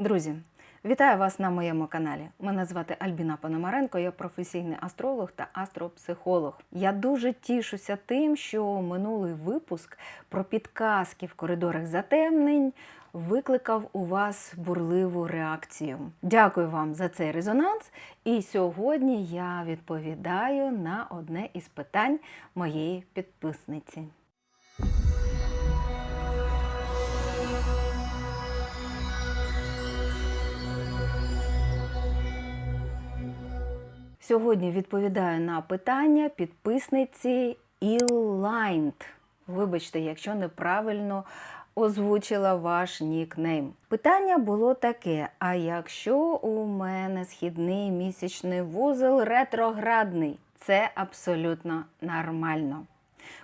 Друзі, вітаю вас на моєму каналі. Мене звати Альбіна Пономаренко, я професійний астролог та астропсихолог. Я дуже тішуся тим, що минулий випуск про підказки в коридорах затемнень викликав у вас бурливу реакцію. Дякую вам за цей резонанс. І сьогодні я відповідаю на одне із питань моєї підписниці. Сьогодні відповідаю на питання підписниці Ілайнд. Вибачте, якщо неправильно озвучила ваш нікнейм. Питання було таке: а якщо у мене східний місячний вузол ретроградний, це абсолютно нормально.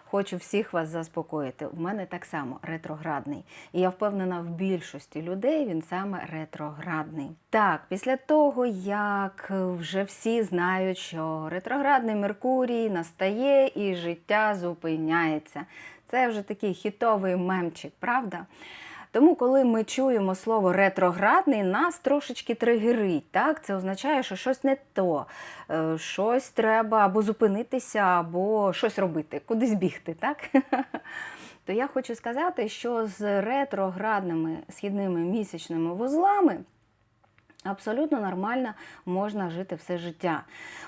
Хочу всіх вас заспокоїти. У мене так само ретроградний. І я впевнена, в більшості людей він саме ретроградний. Так, після того, як вже всі знають, що ретроградний Меркурій настає і життя зупиняється. Це вже такий хітовий мемчик, правда? Тому, коли ми чуємо слово ретроградний, нас трошечки тригерить. Так? Це означає, що щось не то, е, щось треба або зупинитися, або щось робити, кудись бігти. Так? То я хочу сказати, що з ретроградними східними місячними вузлами. Абсолютно нормально можна жити все життя.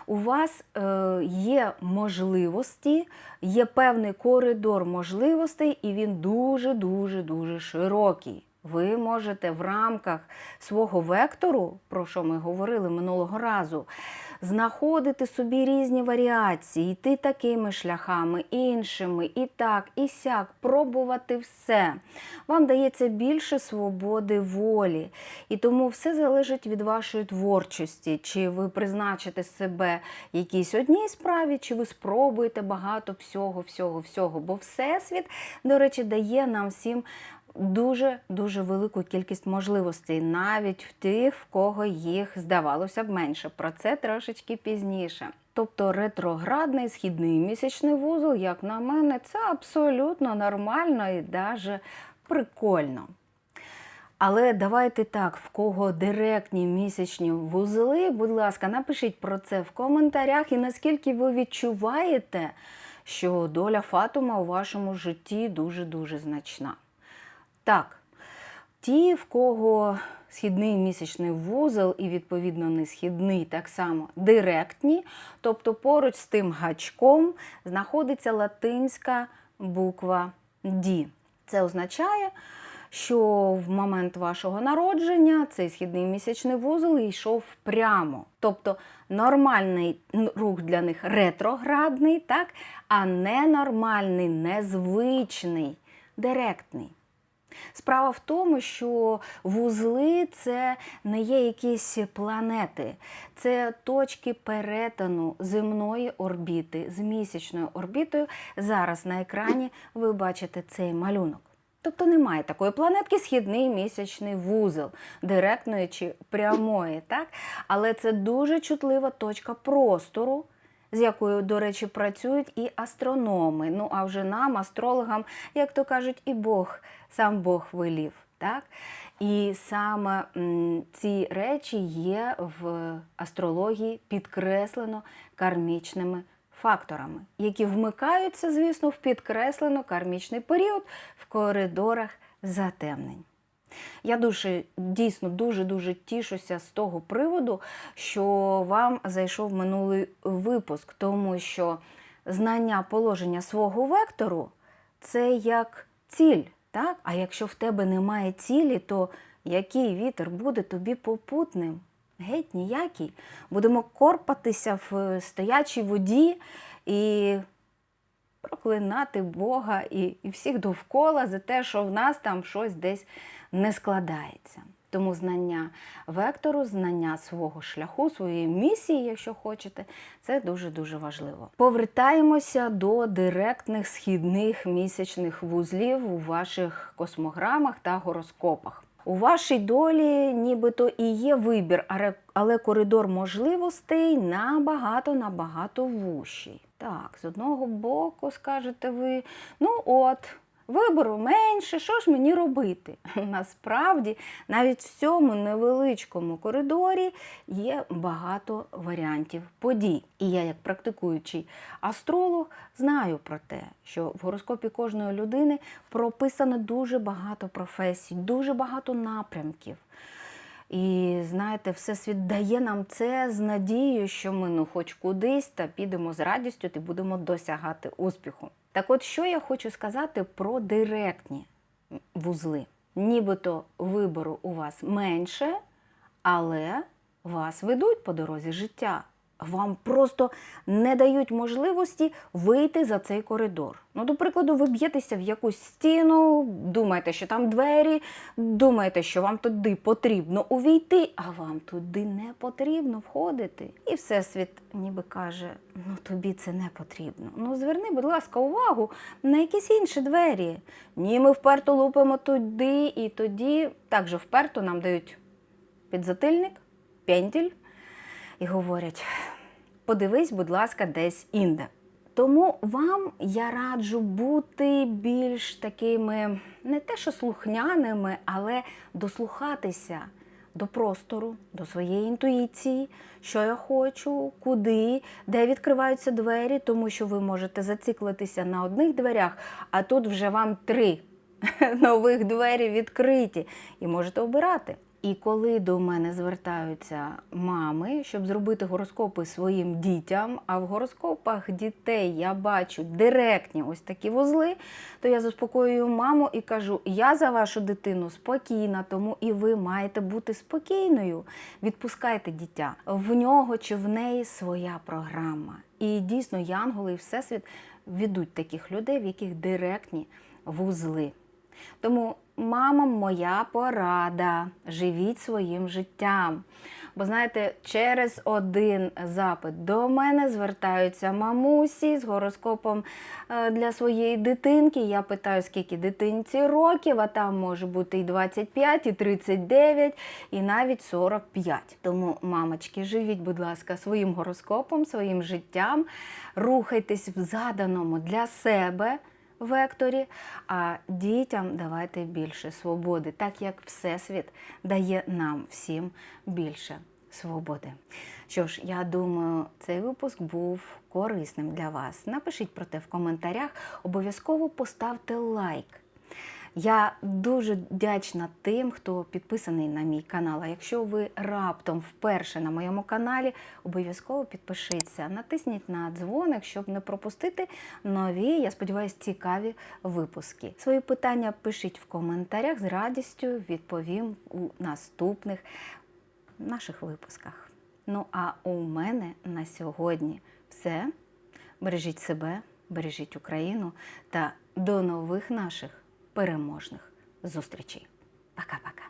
У вас е, є можливості, є певний коридор можливостей, і він дуже-дуже дуже широкий. Ви можете в рамках свого вектору, про що ми говорили минулого разу, знаходити собі різні варіації, йти такими шляхами, іншими, і так, і сяк, пробувати все. Вам дається більше свободи волі. І тому все залежить від вашої творчості. Чи ви призначите себе якійсь одній справі, чи ви спробуєте багато всього, всього, всього. Бо Всесвіт, до речі, дає нам всім дуже дуже велику кількість можливостей, навіть в тих, в кого їх здавалося б менше. Про це трошечки пізніше. Тобто ретроградний східний місячний вузол, як на мене, це абсолютно нормально і навіть прикольно. Але давайте так, в кого директні місячні вузли, будь ласка, напишіть про це в коментарях і наскільки ви відчуваєте, що доля Фатума у вашому житті дуже-дуже значна. Так, ті, в кого східний місячний вузол і, відповідно, не східний, так само директні, тобто поруч з тим гачком знаходиться латинська буква D. Це означає, що в момент вашого народження цей східний місячний вузол йшов прямо. Тобто нормальний рух для них ретроградний, так? а ненормальний, незвичний, директний. Справа в тому, що вузли це не є якісь планети, це точки перетину земної орбіти з місячною орбітою. Зараз на екрані ви бачите цей малюнок. Тобто немає такої планетки східний місячний вузол, директної чи прямої. так? Але це дуже чутлива точка простору з якою, до речі, працюють і астрономи. Ну а вже нам, астрологам, як то кажуть, і Бог, сам Бог вилів. Так? І саме ці речі є в астрології підкреслено кармічними факторами, які вмикаються, звісно, в підкреслено кармічний період в коридорах затемнень. Я дуже дійсно дуже-дуже тішуся з того приводу, що вам зайшов минулий випуск, тому що знання положення свого вектору це як ціль. Так? А якщо в тебе немає цілі, то який вітер буде тобі попутним? Геть ніякий. Будемо корпатися в стоячій воді і проклинати Бога і, і всіх довкола за те, що в нас там щось десь не складається. Тому знання вектору, знання свого шляху, своєї місії, якщо хочете, це дуже-дуже важливо. Повертаємося до директних східних місячних вузлів у ваших космограмах та гороскопах. У вашій долі нібито і є вибір, але коридор можливостей набагато-набагато вущий. Так, з одного боку, скажете ви, ну от, Вибору менше, що ж мені робити? Насправді, навіть в цьому невеличкому коридорі є багато варіантів подій. І я, як практикуючий астролог, знаю про те, що в гороскопі кожної людини прописано дуже багато професій, дуже багато напрямків. І знаєте, Всесвіт дає нам це з надією, що ми ну хоч кудись та підемо з радістю та будемо досягати успіху. Так от, що я хочу сказати про директні вузли. Нібито вибору у вас менше, але вас ведуть по дорозі життя. Вам просто не дають можливості вийти за цей коридор. Ну, до прикладу, ви б'єтеся в якусь стіну, думаєте, що там двері, думаєте, що вам туди потрібно увійти, а вам туди не потрібно входити. І всесвіт ніби каже: ну тобі це не потрібно. Ну зверни, будь ласка, увагу на якісь інші двері. Ні, ми вперто лупимо туди, і тоді так же вперто нам дають підзатильник, пентіль і говорять: подивись, будь ласка, десь інде. Тому вам я раджу бути більш такими, не те, що слухняними, але дослухатися до простору, до своєї інтуїції, що я хочу, куди, де відкриваються двері, тому що ви можете зациклитися на одних дверях, а тут вже вам три нових двері відкриті, і можете обирати. І коли до мене звертаються мами, щоб зробити гороскопи своїм дітям, а в гороскопах дітей я бачу директні ось такі вузли, то я заспокоюю маму і кажу: я за вашу дитину спокійна, тому і ви маєте бути спокійною. Відпускайте дитя. В нього чи в неї своя програма. І дійсно, янголи і всесвіт ведуть таких людей, в яких директні вузли. Тому мамам моя порада. Живіть своїм життям. Бо знаєте, через один запит до мене звертаються мамусі з гороскопом е, для своєї дитинки. Я питаю, скільки дитинці років, а там може бути і 25, і 39, і навіть 45. Тому, мамочки, живіть, будь ласка, своїм гороскопом, своїм життям, рухайтесь в заданому для себе векторі, а дітям давайте більше свободи, так як Всесвіт дає нам всім більше свободи. Що ж, я думаю, цей випуск був корисним для вас. Напишіть про те в коментарях, обов'язково поставте лайк. Я дуже вдячна тим, хто підписаний на мій канал. А якщо ви раптом вперше на моєму каналі, обов'язково підпишіться, натисніть на дзвоник, щоб не пропустити нові, я сподіваюся, цікаві випуски. Свої питання пишіть в коментарях з радістю відповім у наступних наших випусках. Ну а у мене на сьогодні все. Бережіть себе, бережіть Україну та до нових наших переможних зустрічей. Пока-пока.